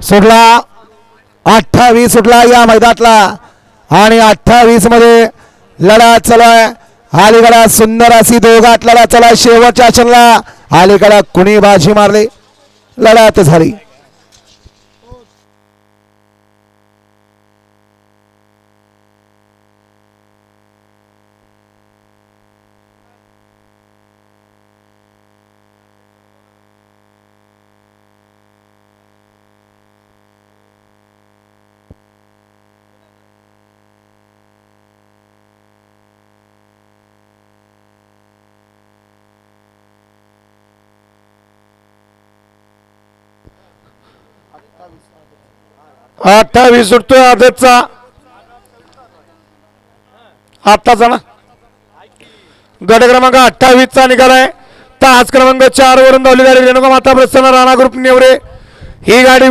सुटला. अठ्ठावीस सुटला या मैदानातला. आणि अठ्ठावीसमध्ये लढा चालू आहे. अलीकडा सुंदर अशी दोघात लढा चला शेवटच्या क्षणला अलीकडा कुणी बाजी मारली? लढात झाली. अठ्ठावीस सुटतोय आदतचा. आत्ताचा ना. गट क्रमांक अठ्ठावीस चा निघालाय तास क्रमांक चार वरून धावली गाडी. रेणुका माता प्रसन्न राणा ग्रुप नेवरे. ही गाडी